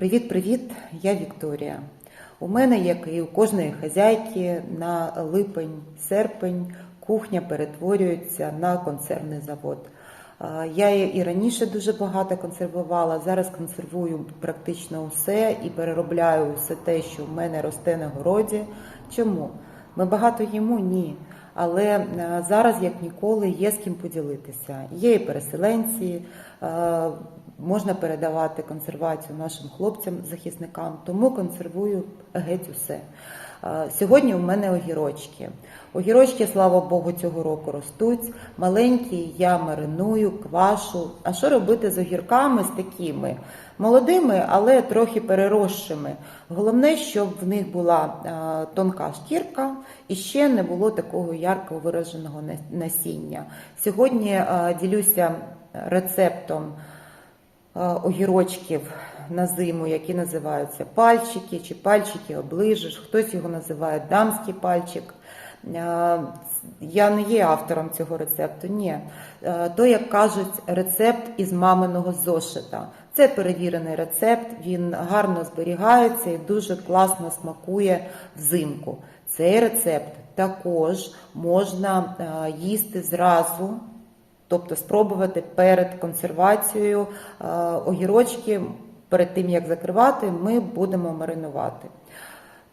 Привіт-привіт! Я Вікторія. У мене, як і у кожної хазяйки, на липень-серпень кухня перетворюється на консервний завод. Я і раніше дуже багато консервувала. Зараз консервую практично усе і переробляю все те, що в мене росте на городі. Чому? Ми багато їмо? Ні. Але е, зараз, як ніколи, є з ким поділитися. Є і переселенці, е, можна передавати консервацію нашим хлопцям-захисникам, тому консервую геть усе. Е, Сьогодні у мене огірочки. Огірочки, слава Богу, цього року ростуть. Маленькі я мариную, квашу. А що робити з огірками з такими? Молодими, але трохи переросшими. Головне, щоб в них була е, тонка шкірка і ще не було такого ярко вираженого насіння. Сьогодні е, ділюся рецептом огірочків на зиму, які називаються пальчики чи пальчики оближиш. Хтось його називає дамський пальчик. Е, Я не є автором цього рецепту, ні. Е, То, як кажуть, рецепт із маминого зошита. Це перевірений рецепт, він гарно зберігається і дуже класно смакує взимку. Цей рецепт також можна е, їсти зразу, тобто спробувати перед консервацією огірочки, перед тим як закривати, ми будемо маринувати.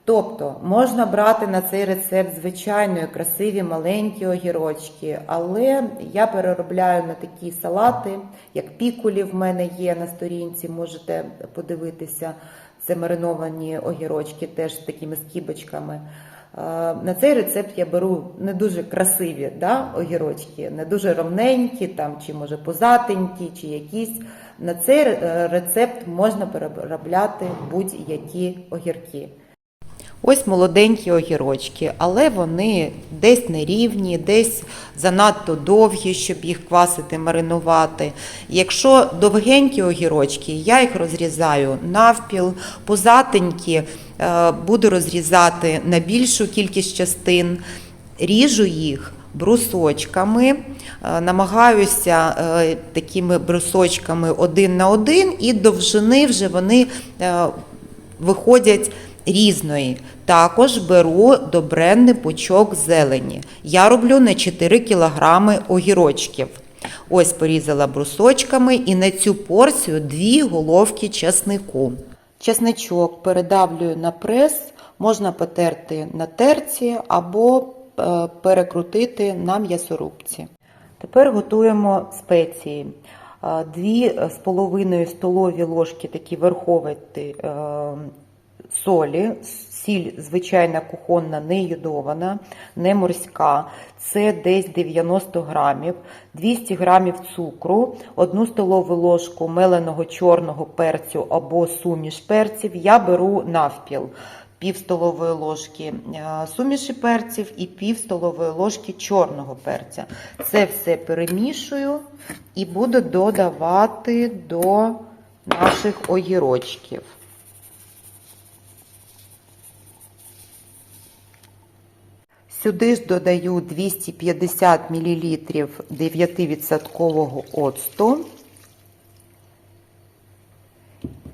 Тобто можна брати на цей рецепт звичайної красиві маленькі огірочки, але я переробляю на такі салати, як пікулі в мене є на сторінці, можете подивитися. Це мариновані огірочки, теж з такими скибочками. Е, На цей рецепт я беру не дуже красиві да, огірочки, не дуже ровненькі, там, чи може позатенькі, чи якісь. На цей е, рецепт можна переробляти будь-які огірки. Ось молоденькі огірочки, але вони десь нерівні, десь занадто довгі, щоб їх квасити, маринувати. Якщо довгенькі огірочки, я їх розрізаю навпіл, позатенькі е, буду розрізати на більшу кількість частин, ріжу їх брусочками, е, намагаюся е, такими брусочками один на один, і довжини вже вони виходять різної. Також беру добренний пучок зелені. Я роблю на 4 кг огірочків. Ось порізала брусочками і на цю порцію дві головки часнику. Часничок передавлюю на прес, можна потерти на терці або е, перекрутити на м'ясорубці. Тепер готуємо спеції. Е, Дві з половиною столові ложки такі верховити е, солі, сіль звичайна кухонна, не йодована, не морська. Це десь 90 грамів, 200 грамів цукру, 1 столову ложку меленого чорного перцю або суміш перців. Я беру навпіл. Пів столової ложки е, суміші перців і пів столової ложки чорного перця. Це все перемішую і буду додавати до наших огірочків. Сюди ж додаю 250 мл 9% оцту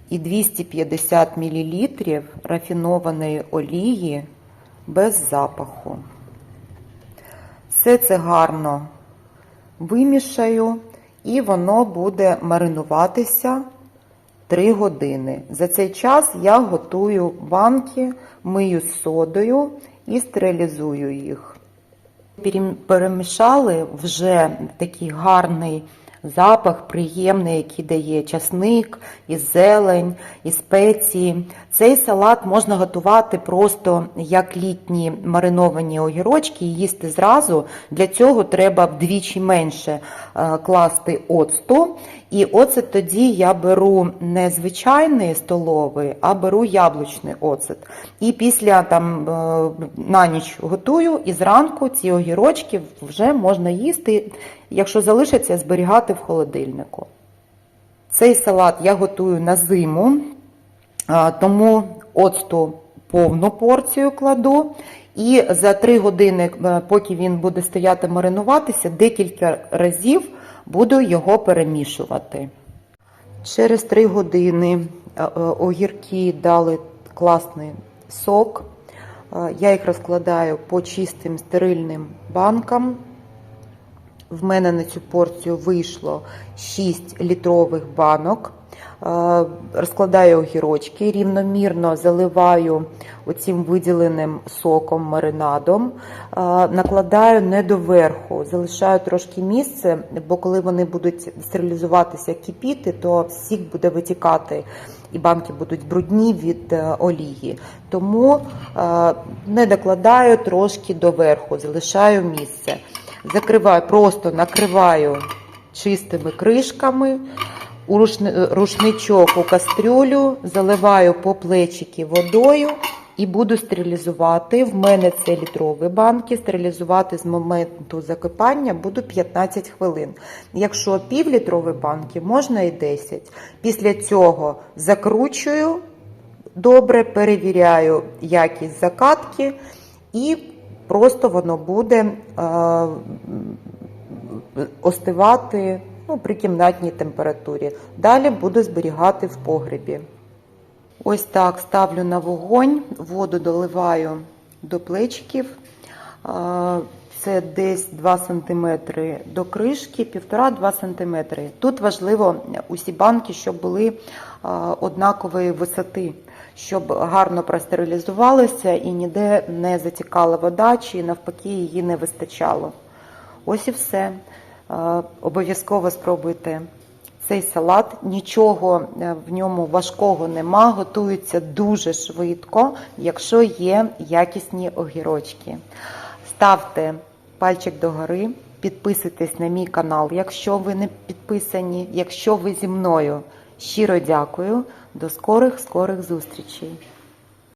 і 250 мл рафінованої олії без запаху. Все це гарно вимішаю і воно буде маринуватися 3 години. За цей час я готую банки, мию з содою і стерилізую їх. Перемішали вже такий гарний запах, приємний, який дає часник, і зелень, і спеції. Цей салат можна готувати просто як літні мариновані огірочки і їсти зразу. Для цього треба вдвічі менше е, класти оцту. І оцет тоді я беру не звичайний столовий, а беру яблучний оцет. І після там е, на ніч готую, і зранку ці огірочки вже можна їсти, якщо залишиться, зберігати в холодильнику. Цей салат я готую на зиму, тому оцту повну порцію кладу. І за 3 години, е, поки він буде стояти маринуватися, декілька разів буду його перемішувати. Через 3 години е, е, огірки дали класний сок. Я їх розкладаю по чистим стерильним банкам. В мене на цю порцію вийшло 6 літрових банок. Е, Розкладаю огірочки, рівномірно заливаю оцим виділеним соком, маринадом. Е, Накладаю не доверху, залишаю трошки місце, бо коли вони будуть стерилізуватися, кипіти, то сік буде витікати і банки будуть брудні від е, олії. Тому не докладаю трошки доверху, залишаю місце. Закриваю, просто накриваю чистими кришками. У рушничок у кастрюлю, заливаю по плечики водою і буду стерилізувати. В мене це літрові банки. Стерилізувати з моменту закипання буду 15 хвилин. Якщо півлітрові банки, можна і 10. Після цього закручую добре, перевіряю якість закатки і просто воно буде е, остивати ну, при кімнатній температурі. Далі буду зберігати в погребі. Ось так ставлю на вогонь, воду доливаю до плечиків. А, Це десь 2 см до кришки, 1,5-2 см. Тут важливо усі банки, щоб були а, однакової висоти, щоб гарно простерилізувалися і ніде не затікала вода, чи навпаки її не вистачало. Ось і все. Е, Обов'язково спробуйте цей салат. Нічого е, в ньому важкого нема. Готується дуже швидко, якщо є якісні огірочки. Ставте пальчик догори, підписуйтесь на мій канал, якщо ви не підписані, якщо ви зі мною. Щиро дякую. До скорих скорих зустрічей.